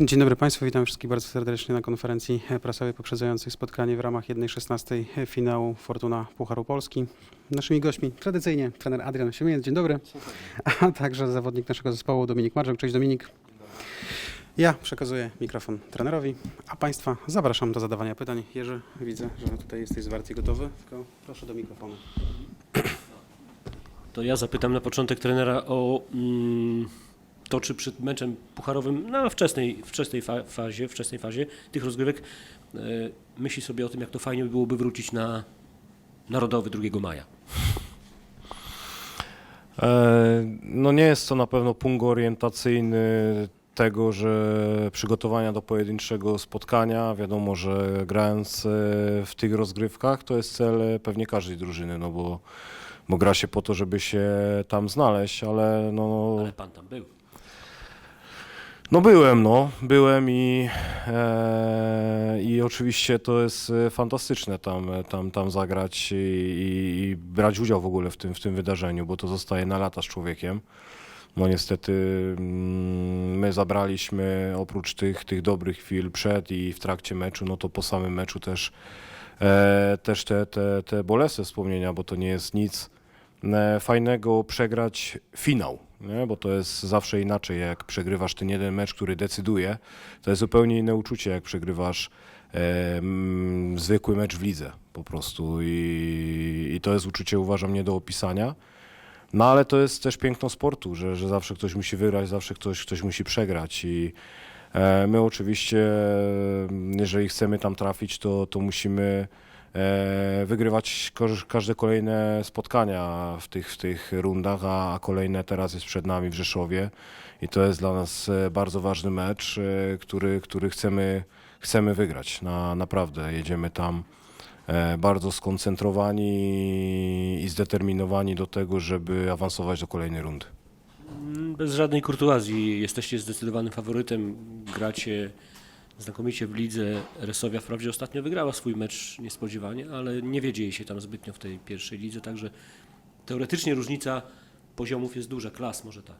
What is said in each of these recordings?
Dzień dobry Państwu, witam wszystkich bardzo serdecznie na konferencji prasowej poprzedzającej spotkanie w ramach 1.16 finału Fortuna Pucharu Polski. Naszymi gośćmi tradycyjnie trener Adrian Siemieniec, dzień dobry, a także zawodnik naszego zespołu Dominik Marczak. Cześć Dominik. Ja przekazuję mikrofon trenerowi, a Państwa zapraszam do zadawania pytań. Jerzy, widzę, że tutaj jesteś zwarty gotowy, tylko proszę do mikrofonu. To ja zapytam na początek trenera o mm, to, czy przed meczem pucharowym na wczesnej, wczesnej fa fazie, wczesnej fazie tych rozgrywek e, myśli sobie o tym, jak to fajnie by byłoby wrócić na Narodowy 2 maja. E, No nie jest to na pewno punkt orientacyjny tego, że przygotowania do pojedynczego spotkania, wiadomo, że grając e, w tych rozgrywkach to jest cel e, pewnie każdej drużyny, no bo, bo gra się po to, żeby się tam znaleźć, ale no, Ale pan tam był. No byłem, no, byłem i, e, i oczywiście to jest e, fantastyczne tam, tam, tam zagrać i, i, i brać udział w ogóle w tym, w tym wydarzeniu, bo to zostaje na lata z człowiekiem. No niestety mm, my zabraliśmy oprócz tych, tych dobrych chwil przed i w trakcie meczu, no to po samym meczu też, e, też te, te, te bolesne wspomnienia, bo to nie jest nic e, fajnego przegrać finał, nie? bo to jest zawsze inaczej, jak przegrywasz ten jeden mecz, który decyduje, to jest zupełnie inne uczucie, jak przegrywasz e, mm, zwykły mecz w lidze po prostu i, i to jest uczucie uważam nie do opisania. No ale to jest też piękno sportu, że, że zawsze ktoś musi wygrać, zawsze ktoś, ktoś musi przegrać i e, my oczywiście, jeżeli chcemy tam trafić, to, to musimy wygrywać każ- każde kolejne spotkania w tych, w tych rundach, a, kolejne teraz jest przed nami w Rzeszowie i to jest dla nas e, bardzo ważny mecz, e, który, który chcemy, chcemy wygrać. Na, naprawdę jedziemy tam e, bardzo skoncentrowani i zdeterminowani do tego, żeby awansować do kolejnej rundy. Mm, Bez żadnej kurtuazji jesteście zdecydowanym faworytem, gracie znakomicie w lidze. Resowia wprawdzie ostatnio wygrała swój mecz niespodziewanie, ale nie wiedzie się tam zbytnio w tej pierwszej lidze, także teoretycznie różnica poziomów jest duża, klas może tak.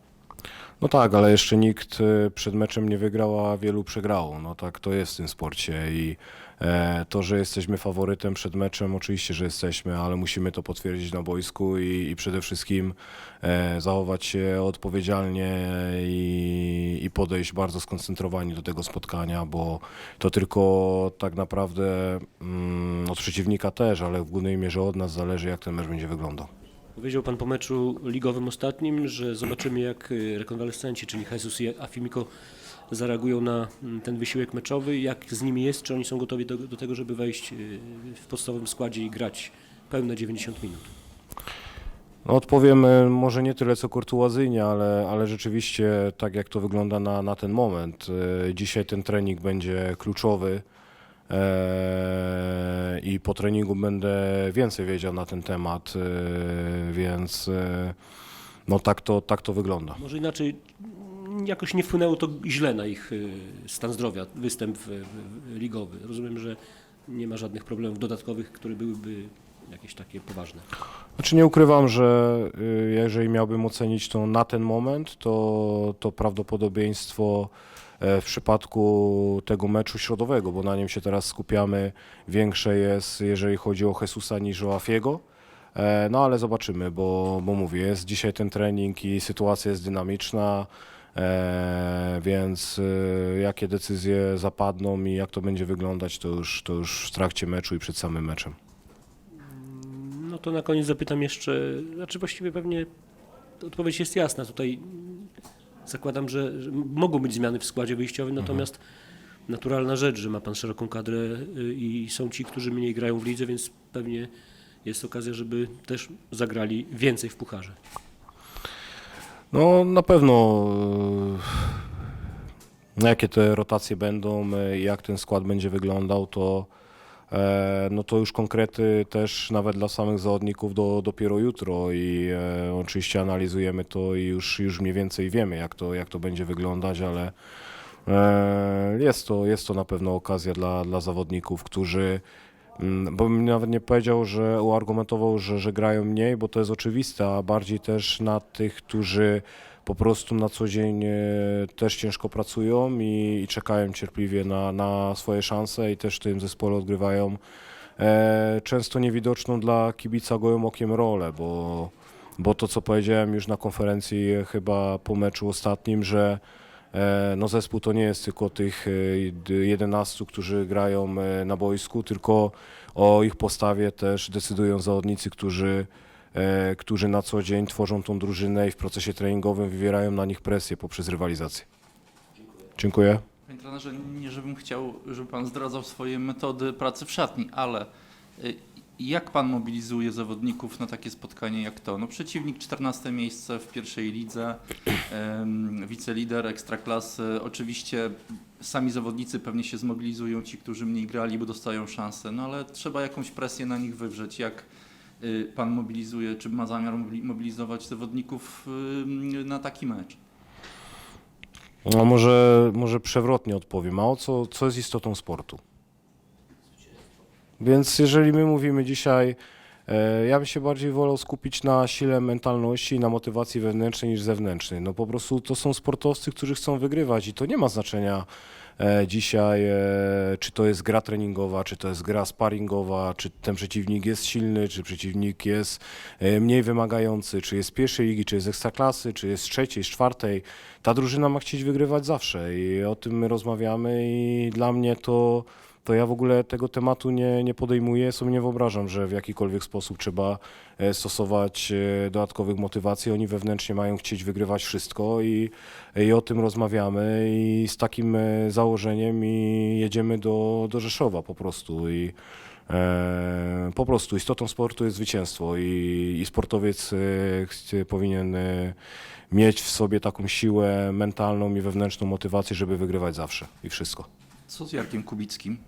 No tak, ale jeszcze nikt e, przed meczem nie wygrał, a wielu przegrało. No tak to jest w tym sporcie i e, to, że jesteśmy faworytem przed meczem, oczywiście, że jesteśmy, ale musimy to potwierdzić na boisku i, i przede wszystkim e, zachować się odpowiedzialnie i, i podejść bardzo skoncentrowani do tego spotkania, bo to tylko tak naprawdę mm, od przeciwnika też, ale w głównej mierze od nas zależy, jak ten mecz będzie wyglądał. Powiedział Pan po meczu ligowym ostatnim, że zobaczymy jak y, rekonwalescenci, czyli Jesus i Afimiko zareagują na mm, ten wysiłek meczowy, jak z nimi jest, czy oni są gotowi do, do tego, żeby wejść y, w podstawowym składzie i grać pełne 90 minut. No odpowiem e, może nie tyle co kurtuazyjnie, ale, ale rzeczywiście tak jak to wygląda na, na ten moment. Dzisiaj ten trening będzie kluczowy i po treningu będę więcej wiedział na ten temat, e, więc e, no tak to, tak to wygląda. Może inaczej, jakoś nie wpłynęło to źle na ich stan zdrowia, występ ligowy. Rozumiem, że nie ma żadnych problemów dodatkowych, które byłyby jakieś takie poważne. Znaczy nie ukrywam, że jeżeli miałbym ocenić to na ten moment, to, to prawdopodobieństwo w przypadku tego meczu środowego, bo na nim się teraz skupiamy, większe jest, jeżeli chodzi o Jesusa niż o Afiego. E, No ale zobaczymy, bo, bo mówię, jest dzisiaj ten trening i sytuacja jest dynamiczna, e, więc e, jakie decyzje zapadną i jak to będzie wyglądać, to już, to już w trakcie meczu i przed samym meczem. No to na koniec zapytam jeszcze, znaczy właściwie pewnie odpowiedź jest jasna. Tutaj zakładam, że, że mogą być zmiany w składzie wyjściowym, natomiast naturalna rzecz, że ma pan szeroką kadrę y, i są ci, którzy mniej grają w lidze, więc pewnie jest okazja, żeby też zagrali więcej w pucharze. No na pewno e, jakie te rotacje będą, e, jak ten skład będzie wyglądał, to no to już konkrety też nawet dla samych zawodników do, dopiero jutro i e, oczywiście analizujemy to i już, już mniej więcej wiemy jak to, jak to będzie wyglądać, ale e, jest to, jest to na pewno okazja dla, dla zawodników, którzy Mm, Bo nawet nie powiedział, że uargumentował, że, że grają mniej, bo to jest oczywiste, a bardziej też na tych, którzy po prostu na co dzień e, też ciężko pracują i, i czekają cierpliwie na, na swoje szanse i też w tym zespole odgrywają e, często niewidoczną dla kibica gołym okiem rolę, bo, bo to co powiedziałem już na konferencji chyba po meczu ostatnim, że e, no zespół to nie jest tylko tych e, 11, którzy grają na boisku, tylko o ich postawie też decydują zawodnicy, którzy, którzy na co dzień tworzą tą drużynę i w procesie treningowym wywierają na nich presję poprzez rywalizację. Dziękuję. Panie trenerze, nie żebym chciał, żeby pan zdradzał swoje metody pracy w szatni, ale y, jak pan mobilizuje zawodników na takie spotkanie jak to? No przeciwnik 14 miejsce w pierwszej lidze, wicelider ekstraklasy. Oczywiście sami zawodnicy pewnie się zmobilizują, ci, którzy mniej grali, bo dostają szansę, no ale trzeba jakąś presję na nich wywrzeć. Jak pan mobilizuje, czy ma zamiar mobili- mobilizować zawodników y, na taki mecz? No może, może przewrotnie odpowiem. A o co, co jest istotą sportu? Więc jeżeli my mówimy dzisiaj, e, ja bym się bardziej wolał skupić na sile mentalności i na motywacji wewnętrznej niż zewnętrznej. No po prostu to są sportowcy, którzy chcą wygrywać i to nie ma znaczenia dzisiaj, e, czy to jest gra treningowa, czy to jest gra sparingowa, czy ten przeciwnik jest silny, czy przeciwnik jest e, mniej wymagający, czy jest pierwszej ligi, czy jest ekstraklasy, czy jest trzeciej, czwartej. Ta drużyna ma chcieć wygrywać zawsze i o tym my rozmawiamy i dla mnie to, to ja w ogóle tego tematu nie, nie podejmuję, sobie nie wyobrażam, że w jakikolwiek sposób trzeba e, stosować e, dodatkowych motywacji. Oni wewnętrznie mają chcieć wygrywać wszystko i, i o tym rozmawiamy i z takim e, założeniem i jedziemy do, do Rzeszowa po prostu i e, po prostu istotą sportu jest zwycięstwo i, i sportowiec e, powinien e, mieć w sobie taką siłę mentalną i wewnętrzną motywację, żeby wygrywać zawsze i wszystko. Co z Jarkiem Kubickim?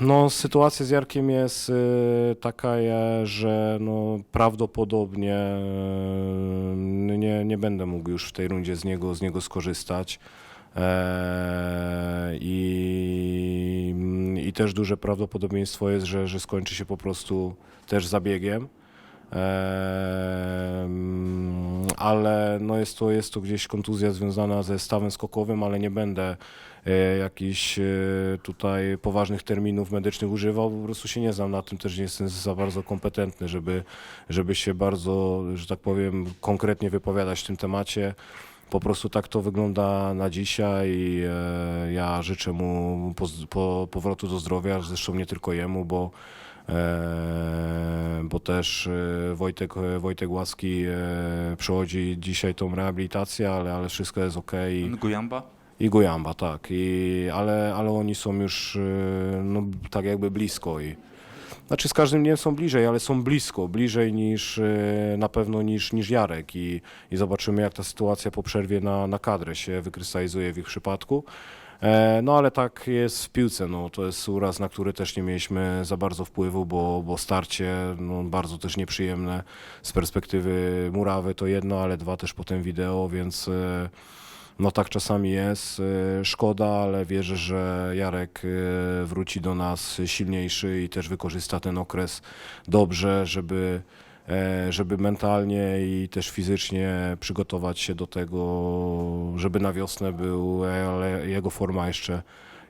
No, sytuacja z Jarkiem jest y, taka, że no, prawdopodobnie y, nie, nie będę mógł już w tej rundzie z niego, z niego skorzystać. E, i, I też duże prawdopodobieństwo jest, że, że skończy się po prostu też zabiegiem. E, mm, ale no jest, to, jest to gdzieś kontuzja związana ze stawem skokowym, ale nie będę jakichś e, tutaj poważnych terminów medycznych używał, po prostu się nie znam na tym, też nie jestem za bardzo kompetentny, żeby, żeby się bardzo, że tak powiem, konkretnie wypowiadać w tym temacie. Po prostu tak to wygląda na dzisiaj i e, ja życzę mu po, po, powrotu do zdrowia, zresztą nie tylko jemu, bo e, bo też e, Wojtek, Wojtek Łaski e, przechodzi dzisiaj tą rehabilitację, ale, ale wszystko jest ok. Gujamba? I Gojamba, tak. I, ale, ale oni są już e, no, tak jakby blisko. I, znaczy z każdym dniem są bliżej, ale są blisko, bliżej niż e, na pewno niż, niż Jarek i, i zobaczymy jak ta sytuacja po przerwie na, na kadrę się wykrystalizuje w ich przypadku. E, No ale tak jest w piłce, no, to jest uraz, na który też nie mieliśmy za bardzo wpływu, bo, bo starcie no, bardzo też nieprzyjemne z perspektywy murawy to jedno, ale dwa też potem wideo, więc e, no tak czasami jest. e, Szkoda, ale wierzę, że Jarek e, wróci do nas silniejszy i też wykorzysta ten okres dobrze, żeby, e, żeby mentalnie i też fizycznie przygotować się do tego, żeby na wiosnę był, ale jego forma jeszcze,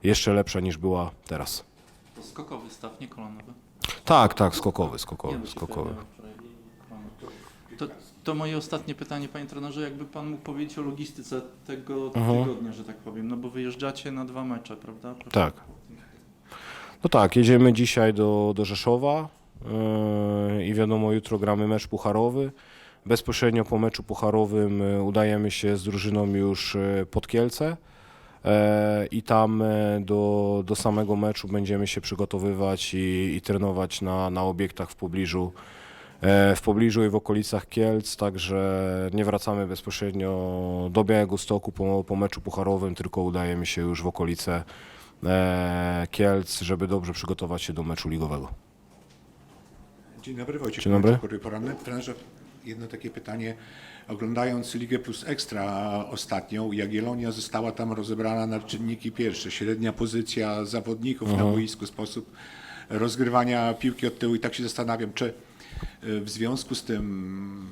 jeszcze lepsza niż była teraz. To skokowy staw, nie kolanowy. Tak, tak, skokowy, skokowy, skokowy. To, moje ostatnie pytanie, panie trenerze, jakby pan mógł powiedzieć o logistyce tego Mhm. tygodnia, że tak powiem, no bo wyjeżdżacie na dwa mecze, prawda? Tak. No tak, jedziemy dzisiaj do, do Rzeszowa yy, i wiadomo, jutro gramy mecz pucharowy. Bezpośrednio po meczu pucharowym yy, udajemy się z drużyną już yy, pod Kielce i tam do, do samego meczu będziemy się przygotowywać i, i trenować na, na obiektach w pobliżu e, w pobliżu i w okolicach Kielc, także nie wracamy bezpośrednio do Białegostoku po, po meczu pucharowym, tylko udajemy się już w okolice e, Kielc, żeby dobrze przygotować się do meczu ligowego. Dzień dobry, Wojciech Dzień dobry. Poranny. Trenerze, jedno takie pytanie. Oglądając Ligę Plus Ekstra ostatnią, Jagiellonia została tam rozebrana na czynniki pierwsze. Średnia pozycja zawodników na boisku, sposób rozgrywania piłki od tyłu i tak się zastanawiam, czy y, w związku z tym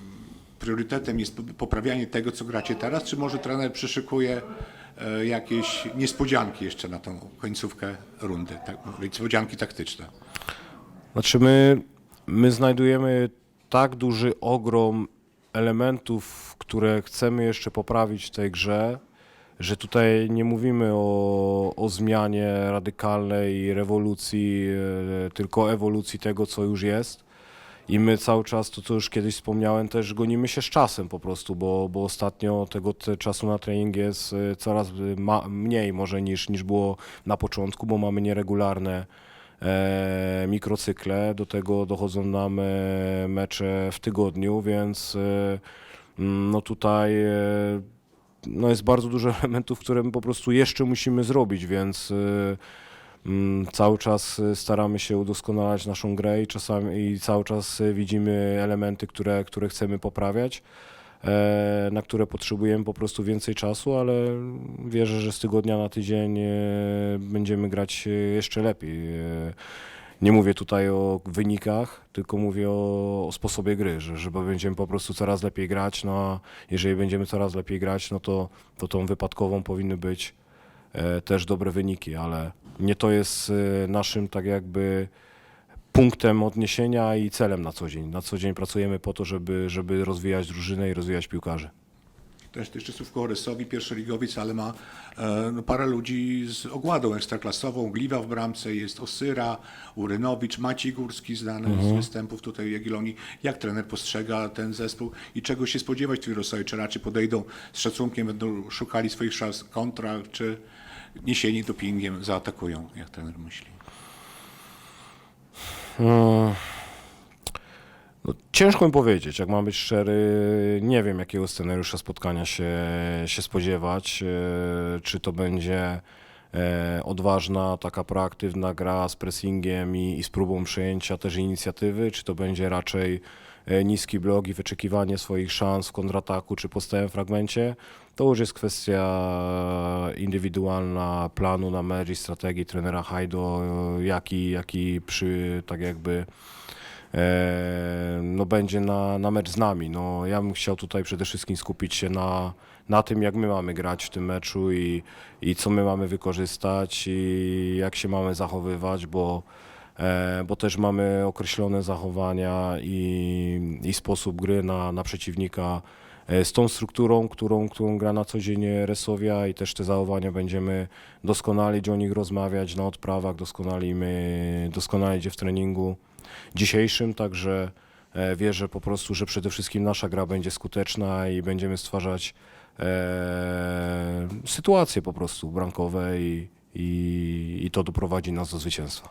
priorytetem jest poprawianie tego, co gracie teraz, czy może trener przyszykuje e, jakieś niespodzianki jeszcze na tą końcówkę rundy, tak, niespodzianki taktyczne? Znaczy my, my znajdujemy tak duży ogrom elementów, które chcemy jeszcze poprawić w tej grze, że tutaj nie mówimy o, o zmianie radykalnej rewolucji, e, tylko ewolucji tego, co już jest. I my cały czas, to co już kiedyś wspomniałem, też gonimy się z czasem po prostu, bo, bo ostatnio tego te czasu na trening jest e, coraz ma, mniej może niż, niż było na początku, bo mamy nieregularne e, mikrocykle, do tego dochodzą nam e, mecze w tygodniu, więc e, mm, no tutaj e, no jest bardzo dużo elementów, które my po prostu jeszcze musimy zrobić, więc e, mm, cały czas e, staramy się udoskonalać naszą grę i czasami i cały czas e, widzimy elementy, które, które chcemy poprawiać. e, Na które potrzebujemy po prostu więcej czasu, ale wierzę, że z tygodnia na tydzień e, będziemy grać e, jeszcze lepiej. Nie mówię tutaj o wynikach, tylko mówię o, o sposobie gry, że, że będziemy po prostu coraz lepiej grać. No a jeżeli będziemy coraz lepiej grać, no to, to tą wypadkową powinny być e, też dobre wyniki, ale nie to jest e, naszym tak jakby punktem odniesienia i celem na co dzień. Na co dzień pracujemy po to, żeby, żeby rozwijać drużynę i rozwijać piłkarzy. Też jeszcze słówko o Rysowi, pierwszoligowiec, ale ma e, no, parę ludzi z ogładą ekstraklasową. Gliwa w bramce, jest Osyra, Urynowicz, Maciej Górski znany z występów tutaj w Jagiellonii. Jak trener postrzega ten zespół i czego się spodziewać w tym Rysowi? Czy raczej podejdą z szacunkiem, będą szukali swoich szans kontra, czy niesieni dopingiem zaatakują, jak trener myśli? Mm. No, ciężko mi powiedzieć, jak mam być szczery, nie wiem jakiego scenariusza spotkania się, się spodziewać. e, Czy to będzie e, odważna, taka proaktywna gra z pressingiem i, i z próbą przejęcia też inicjatywy, czy to będzie raczej e, niski blok i wyczekiwanie swoich szans w kontrataku czy po stałym fragmencie. To już jest kwestia indywidualna planu na mecz i strategii trenera Hajdo, jaki, jaki przy tak jakby no będzie na, na mecz z nami. No, ja bym chciał tutaj przede wszystkim skupić się na, na tym, jak my mamy grać w tym meczu i, i co my mamy wykorzystać i jak się mamy zachowywać, bo, e, bo też mamy określone zachowania i, i sposób gry na, na przeciwnika e, z tą strukturą, którą, którą gra na co dzień Resowia i też te zachowania będziemy doskonalić, o nich rozmawiać na odprawach, doskonalimy, doskonalić je w treningu dzisiejszym, także e, wierzę po prostu, że przede wszystkim nasza gra będzie skuteczna i będziemy stwarzać e, sytuacje po prostu bramkowe i, i, i to doprowadzi nas do zwycięstwa.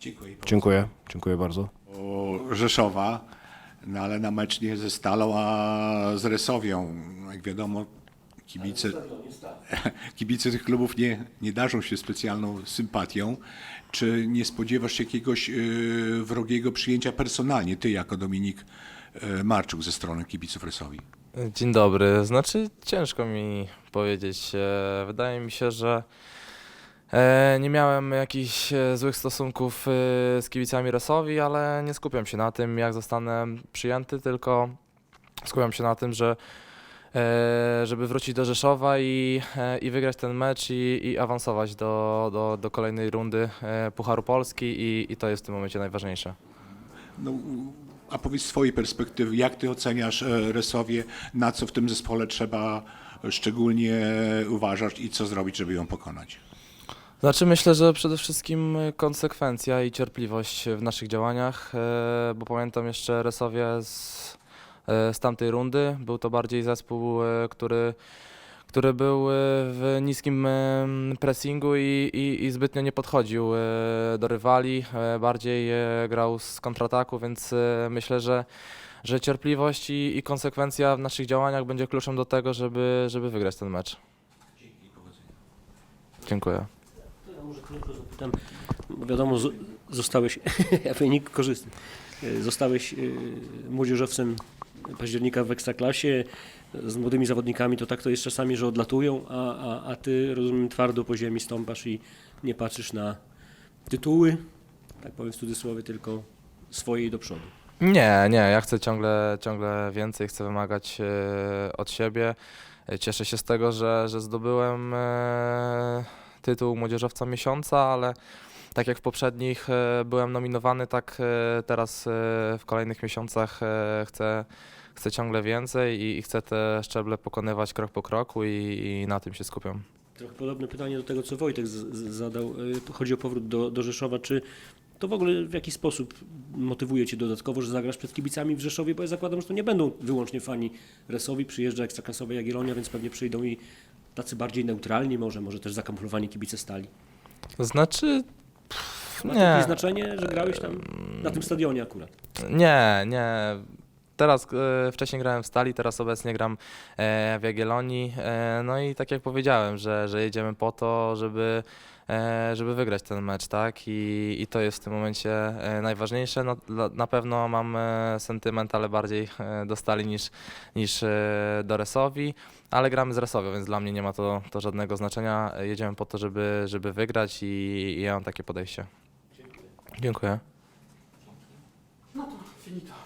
Dziękuję. Dziękuję, dziękuję bardzo. o Rzeszowa, no ale na mecz nie ze Stalą, a z Rysowią. Jak wiadomo, kibice, kibice tych klubów nie, nie darzą się specjalną sympatią. Czy nie spodziewasz się jakiegoś y, wrogiego przyjęcia personalnie, ty jako Dominik y, Marczuk ze strony kibiców Rysowi? Dzień dobry. Znaczy, ciężko mi powiedzieć. E, Wydaje mi się, że e, nie miałem jakichś e, złych stosunków e, z kibicami Resowi, ale nie skupiam się na tym, jak zostanę przyjęty, tylko skupiam się na tym, że e, żeby wrócić do Rzeszowa i, e, i wygrać ten mecz i, i awansować do, do, do kolejnej rundy e, Pucharu Polski i, i to jest w tym momencie najważniejsze. No, a powiedz z twojej perspektywy, jak ty oceniasz e, Rysowię, na co w tym zespole trzeba szczególnie uważać i co zrobić, żeby ją pokonać? Znaczy myślę, że przede wszystkim konsekwencja i cierpliwość w naszych działaniach, e, bo pamiętam jeszcze Resowie z, e, z tamtej rundy. Był to bardziej zespół, e, który, który był e, w niskim e, pressingu i, i, i zbytnio nie podchodził e, do rywali, e, bardziej e, grał z kontrataku, więc e, myślę, że, że cierpliwość i, i konsekwencja w naszych działaniach będzie kluczem do tego, żeby, żeby wygrać ten mecz. Dziękuję. Ja może krótko zapytam, wiadomo, zostałeś, wynik korzystny, E, zostałeś e, młodzieżowcem października w Ekstraklasie, z młodymi zawodnikami to tak to jest czasami, że odlatują, a, a, a ty, rozumiem, twardo po ziemi stąpasz i nie patrzysz na tytuły, tak powiem w cudzysłowie, tylko swoje i do przodu. Nie, nie, ja chcę ciągle, ciągle więcej, chcę wymagać e, od siebie. E, Cieszę się z tego, że, że zdobyłem e, tytuł Młodzieżowca Miesiąca, ale tak jak w poprzednich e, byłem nominowany, tak e, teraz e, w kolejnych miesiącach chcę, chcę ciągle więcej i, i chcę te szczeble pokonywać krok po kroku i, i na tym się skupiam. Trochę podobne pytanie do tego, co Wojtek zadał. Chodzi o powrót do, do Rzeszowa. Czy to w ogóle w jakiś sposób motywuje Cię dodatkowo, że zagrasz przed kibicami w Rzeszowie? Bo ja zakładam, że to nie będą wyłącznie fani Resowi. Przyjeżdża Ekstraklasowa Jagiellonia, więc pewnie przyjdą i tacy bardziej neutralni może, może też zakamuflowani kibice stali. Znaczy, pff, Ma nie. to jakieś znaczenie, że grałeś tam na tym stadionie akurat? Nie, nie. Teraz e, wcześniej grałem w Stali, teraz obecnie gram e, w Jagiellonii. E, no i tak jak powiedziałem, że, że jedziemy po to, żeby, żeby wygrać ten mecz, tak? I, I to jest w tym momencie najważniejsze. No, na pewno mam sentyment, ale bardziej do Stali niż, niż do Resowi, ale gramy z Resowią, więc dla mnie nie ma to, to żadnego znaczenia. Jedziemy po to, żeby, żeby wygrać i, i ja mam takie podejście. Dziękuję. Finito. Dziękujemy bardzo.